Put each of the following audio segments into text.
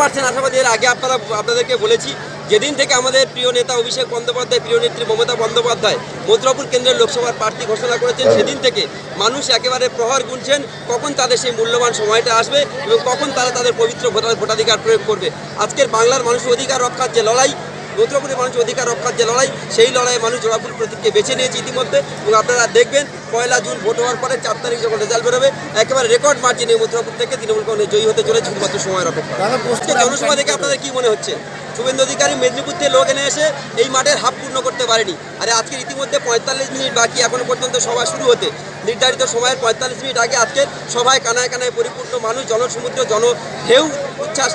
Percent আশাবাদী। এর আগে আপনারা আপনাদেরকে বলেছি যেদিন থেকে আমাদের প্রিয় নেতা অভিষেক বন্দ্যোপাধ্যায় প্রিয় নেত্রী মমতা বন্দ্যোপাধ্যায় মথুরাপুর কেন্দ্রের লোকসভার প্রার্থী ঘোষণা করেছেন সেদিন থেকে মানুষ একেবারে প্রহর গুনছেন কখন তাদের সেই মূল্যবান সময়টা আসবে এবং কখন তারা তাদের পবিত্র ভোটার ভোটাধিকার প্রয়োগ করবে। আজকের বাংলার মানুষের অধিকার রক্ষার যে লড়াই মথুরাপুরের মানুষ অধিকার রক্ষার যে লড়াই সেই লড়াইয়ে মানুষ জোড়াপুর প্রতীককে বেছে নিয়েছে ইতিমধ্যে এবং আপনারা দেখবেন পয়লা জুন ভোট হওয়ার পরে চার তারিখ যখন রেজাল্ট বেরোবে একেবারে রেকর্ড মার্জিনে মথুরাপুর থেকে তৃণমূল কংগ্রেস জয়ী হতে চলেছে শুধুমাত্র সময়ের অপেক্ষা। আজকে জনসভা দেখে আপনাদের কি মনে হচ্ছে? শুভেন্দু অধিকারী মেদিনীপুর থেকে লোক এনে এসে এই মাঠের হাফ পূর্ণ করতে পারেনি। আরে আজকের ইতিমধ্যে পঁয়তাল্লিশ মিনিট বাকি এখনও পর্যন্ত সভা শুরু হতে। নির্ধারিত সময়ের পঁয়তাল্লিশ মিনিট আগে আজকের সভায় কানায় কানায় পরিপূর্ণ মানুষ জনসমুদ্র জন ঢেউ উচ্ছ্বাস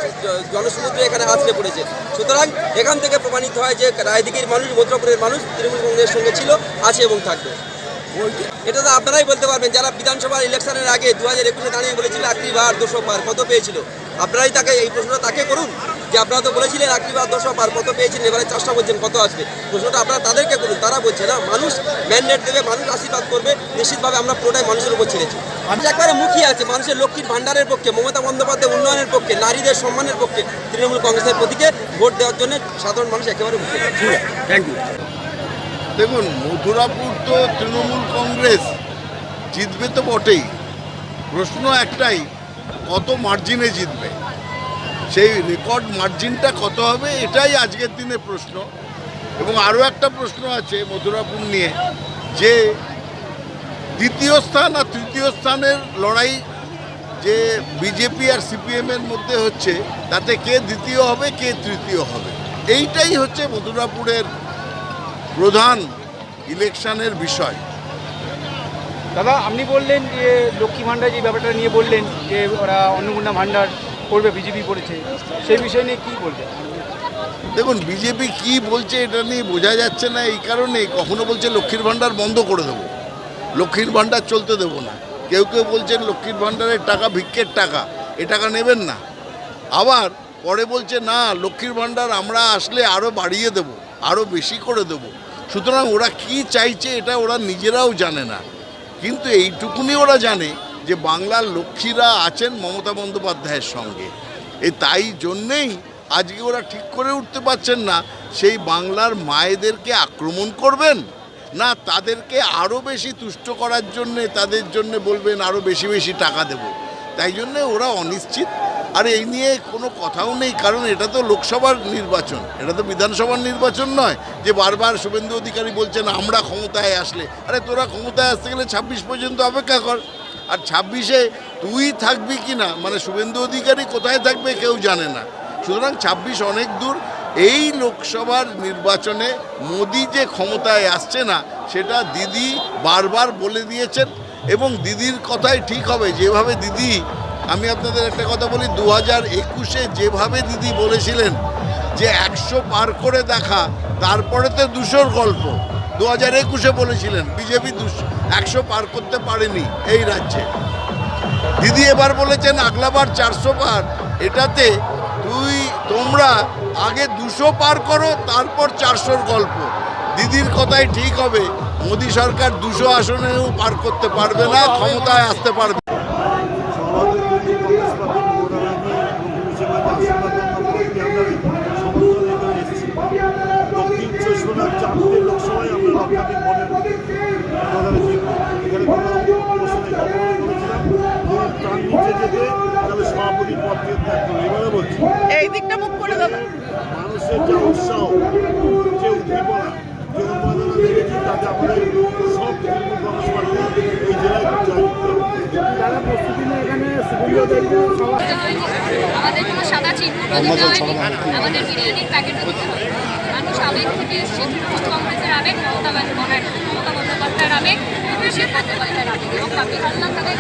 জনসমুদ্র এখানে আছড়ে পড়েছে। সুতরাং এখান থেকে প্রমাণিত হয় যে রায়দিঘির মানুষ, মথুরাপুরের মানুষ, তৃণমূল কংগ্রেসের সঙ্গে ছিল, আছে এবং থাকবে। এটা তো আপনারাই বলতে পারবেন, যারা বিধানসভার ইলেকশনের আগে দু হাজার একুশে দাঁড়িয়ে বলেছিল আকরি বার দুশো পার কত পেয়েছিল, আপনারাই তাকে এই প্রশ্নটা তাকে করুন যে আপনারা তো বলেছিলেন আকরি বার দুশো পার কত পেয়েছিলেন এবারে চাষটা বলছেন কত আসবে, প্রশ্নটা আপনারা তাদেরকে করুন, তারা বলছে না, মানুষ ম্যান্ডেট দেবে, মানুষ আশীর্বাদ করবে, নিশ্চিতভাবে আমরা পুরোটাই মানুষের উপর ছেড়েছি। আমি একবারে মুখিয়ে আছে, মানুষের লক্ষ্মীর ভাণ্ডারের পক্ষে, মমতা বন্দ্যোপাধ্যায় উন্নয়নের পক্ষে, নারীদের সম্মানের পক্ষে, তৃণমূল কংগ্রেসের প্রতীকে ভোট দেওয়ার জন্য সাধারণ মানুষ একেবারে মুখিয়ে থ্যাংক ইউ দেখুন, মথুরাপুর তো তৃণমূল কংগ্রেস, জিতবে তো বটেই। প্রশ্ন একটাই, কত মার্জিনে জিতবে? সেই রেকর্ড মার্জিনটা কত হবে, এটাই আজকের দিনে প্রশ্ন। এবং আরও একটা প্রশ্ন আছে মথুরাপুর নিয়ে, যে দ্বিতীয় স্থান আর তৃতীয় স্থানের লড়াই যে বিজেপি আর সিপিএমের মধ্যে হচ্ছে, তাতে কে দ্বিতীয় হবে, কে তৃতীয় হবে? এইটাই হচ্ছে মথুরাপুরের প্রধান ইলেকশনের বিষয়। দাদা আপনি বললেন যে লক্ষ্মী ভাণ্ডার যে ব্যাপারটা নিয়ে বললেন যে ওরা অন্নপূর্ণা ভাণ্ডার করবে বিজেপি করেছে সেই বিষয় নিয়ে কী বলবেন? দেখুন বিজেপি কি বলছে এটা নিয়ে বোঝা যাচ্ছে না এই কারণে কখনো বলছে লক্ষ্মীর ভাণ্ডার বন্ধ করে দেবো। লক্ষ্মীর ভাণ্ডার চলতে দেবো না। কেউ কেউ বলছেন লক্ষ্মীর ভাণ্ডারের টাকা ভিক্ষের টাকা এ টাকা নেবেন না। আবার পরে বলছে না লক্ষ্মীর ভাণ্ডার আমরা আসলে আরও বাড়িয়ে দেব আরও বেশি করে দেব। সুতরাং ওরা কি চাইছে এটা ওরা নিজেরাও জানে না। কিন্তু এইটুকুনি ওরা জানে যে বাংলার লক্ষ্মীরা আছেন মমতা বন্দ্যোপাধ্যায়ের সঙ্গে। এ তাই জন্যেই আজকে ওরা ঠিক করে উঠতে পারছেন না, সেই বাংলার মায়েদেরকে আক্রমণ করবেন না তাদেরকে আরও বেশি তুষ্ট করার জন্যে, তাদের জন্য বলবেন আরও বেশি বেশি টাকা দেব। তাই জন্যে ওরা অনিশ্চিত আর এই নিয়ে কোনো কথাও নেই, কারণ এটা তো লোকসভার নির্বাচন। এটা তো বিধানসভার নির্বাচন নয় যে বারবার শুভেন্দু অধিকারী বলছেন, আমরা ক্ষমতায় আসলে। আরে তোরা ক্ষমতায় আসতে গেলে ছাব্বিশ পর্যন্ত অপেক্ষা কর। আর ছাব্বিশে তুই থাকবি কি না? মানে শুভেন্দু অধিকারী কোথায় থাকবে কেউ জানে না। সুতরাং ছাব্বিশ অনেক দূর। এই লোকসভার নির্বাচনে মোদি যে ক্ষমতায় আসছে না, সেটা দিদি বারবার বলে দিয়েছেন এবং দিদির কথাই ঠিক হবে। যেভাবে দিদি আমি আপনাদের একটা কথা বলি দু হাজার একুশে যেভাবে দিদি বলেছিলেন যে একশো পার করে দেখা তারপরে তো দুশোর গল্প। দু হাজার একুশে বলেছিলেন বিজেপি দুশো একশো পার করতে পারেনি এই রাজ্যে। দিদি এবার বলেছেন আগলাবার চারশো পার এটাতে তুই তোমরা আগে দুশো পার করো তারপর চারশোর গল্প। দিদির কথাই ঠিক হবে মোদী সরকার দুশো আসনেও পার করতে পারবে না ক্ষমতায় আসতে পারবে আমাদের তৃণমূল কংগ্রেস পার্টির ভোটাররা নিয়ে মুখ্যমন্ত্রী আশীর্বাদ আমরা দক্ষিণ চব্বিশ পরগনার চারটে লোকসভায় আমরা লক্ষাধিক ভোটের ব্যবধানে জিতবো এখানে কোনো প্রশ্নে ঘটনা করেছিলাম যদি তার নিচে যেতে তাহলে সভাপতি পদ থেকে ত্যাগ করবে এবারে বলছি এই দিকটা মুখ করে দাদা মানুষের যে উৎসাহ যে উদ্দীপনা যে উন্মাদনা দেখেছি তাতে আমাদের সব এই জেলায় হবে আমাদের কোনো সাদা চিহ্ন আমাদের বিরিয়ানির প্যাকেটও মানুষ আবেগ থেকে এসছে তৃণমূল কংগ্রেসের আবেগ মমতা মমতা বন্দ্যোপাধ্যায়ের আবেগ অভিষেক বন্দ্যোপাধ্যায়ের আবেগ। এবং বাকি তাদের